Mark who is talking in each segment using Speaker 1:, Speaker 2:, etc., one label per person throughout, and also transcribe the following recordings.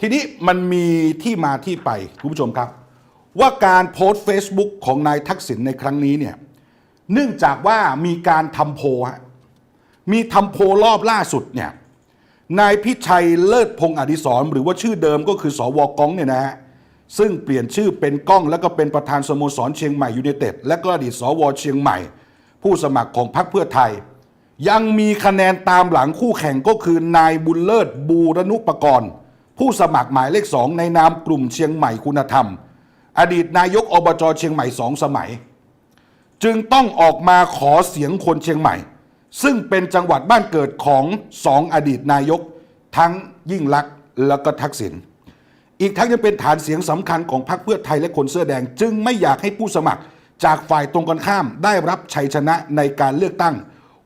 Speaker 1: ทีนี้มันมีที่มาที่ไปคุณผู้ชมครับ ว่าการโพสต์ Facebook ของนายทักษิณในครั้งนี้เนี่ยเนื่องจากว่ามีการทำโพฮะมีทำโพรอบล่าสุดเนี่ยนายพิชัยเลิศพงศ์อดิศรหรือว่าชื่อเดิมก็คือสวกองเนี่ยนะฮะซึ่งเปลี่ยนชื่อเป็นก้อง แล้วก็เป็นประธานสโมสรเชียงใหม่ยูไนเต็ดและก็อดีตสวเชียงใหม่ ผู้สมัครของพรรคเพื่อไทย ยังมีคะแนนตามหลังคู่แข่งก็คือนายบุญเลิศบูรณุปกรณ์ ผู้สมัครหมายเลขสองในนามกลุ่มเชียงใหม่คุณธรรม อดีตนายกอบจเชียงใหม่สองสมัย จึงต้องออกมาขอเสียงคนเชียงใหม่ ซึ่งเป็นจังหวัดบ้านเกิดของสองอดีตนายก ทั้งยิ่งลักษณ์และก็ทักษิณอีกทั้งยังเป็นฐานเสียงสำคัญของพรรคเพื่อไทยและคนเสื้อแดง จึงไม่อยากให้ผู้สมัครจากฝ่ายตรงกันข้ามได้รับชัยชนะในการเลือกตั้ง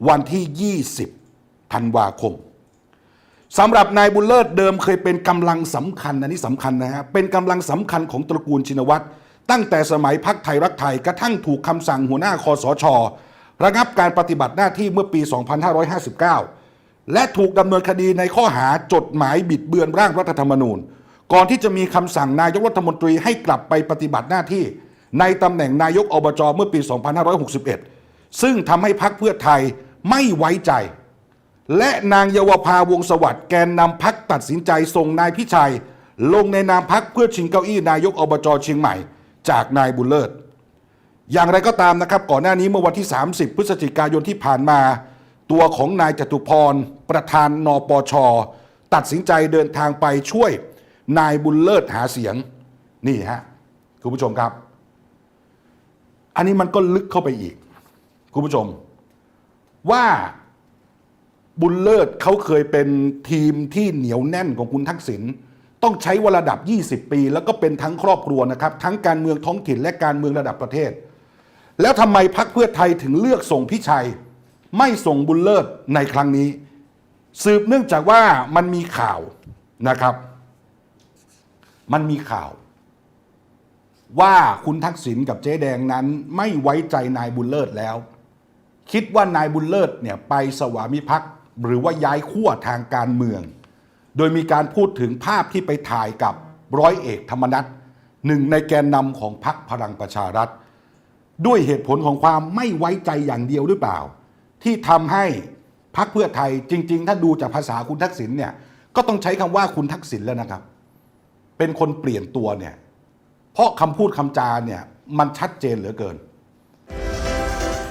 Speaker 1: วันที่ 20 ธันวาคม สำหรับนายบุญเลิศเดิมเคยเป็นกำลังสำคัญอันนี้สำคัญนะฮะเป็นกำลังสำคัญของตระกูลชินวัตรตั้งแต่สมัยพักไทยรักไทยกระทั่งถูกคำสั่งหัวหน้าคอสชระงับการปฏิบัติหน้าที่เมื่อปี 2559 และถูกดำเนินคดีในข้อหาจดหมายบิดเบือนร่างรัฐธรรมนูญ ก่อนที่จะมีคำสั่งนายกรัฐมนตรีให้กลับไปปฏิบัติหน้าที่ ในตำแหน่งนายกอบจเมื่อปี 2561 ซึ่งทำให้พักเพื่อไทยไม่ไว้ใจ และนางเยาวภาวงสวัสดิ์แกนนำพักตัดสินใจส่งนายพิชัย ลงในนามพักเพื่อชิงเก้าอี้นายกอบจเชียงใหม่ จากนายบุญเลิศ อย่างไรก็ตามนะครับ ก่อนหน้านี้เมื่อวันที่ 30 พฤศจิกายนที่ผ่านมา ตัวของนายจตุพร ประธานนปช ตัดสินใจเดินทางไปช่วยนายบุญเลิศหาเสียง นี่ฮะคุณผู้ชมครับ อันนี้มันก็ลึกเข้าไปอีก คุณผู้ชมว่า บุญเลิศเขาเคยเป็นทีมที่เหนียวแน่นของคุณทักษิณต้องใช้เวลาระดับ 20 ปี แล้วก็เป็นทั้งครอบครัวนะครับ ทั้งการเมืองท้องถิ่นและการเมืองระดับประเทศ แล้วทำไมพักเพื่อไทยถึงเลือกส่งพิชัย ไม่ส่งบุญเลิศในครั้งนี้ สืบเนื่องจากว่ามันมีข่าวนะครับ มันมีข่าว ว่าคุณทักษิณกับเจ๊แดงนั้นไม่ไว้ใจนายบุญเลิศแล้ว คิดว่านายบุญเลิศเนี่ยไปสวามิภักดิ์ หรือว่าย้ายขั้วทางการเมือง โดยมีการพูดถึงภาพที่ไปถ่ายกับร้อยเอกธรรมนัฐหนึ่งในแกนนำของพรรคพลังประชารัฐ ด้วยเหตุผลของความไม่ไว้ใจอย่างเดียวหรือเปล่า ที่ทำให้พรรคเพื่อไทยจริง ๆ ถ้าดูจากภาษาคุณทักษิณเนี่ยก็ต้องใช้คำว่าคุณทักษิณแล้วนะครับ เป็นคนเปลี่ยนตัวเนี่ยเพราะคำพูดคำจาเนี่ยมันชัดเจนเหลือเกิน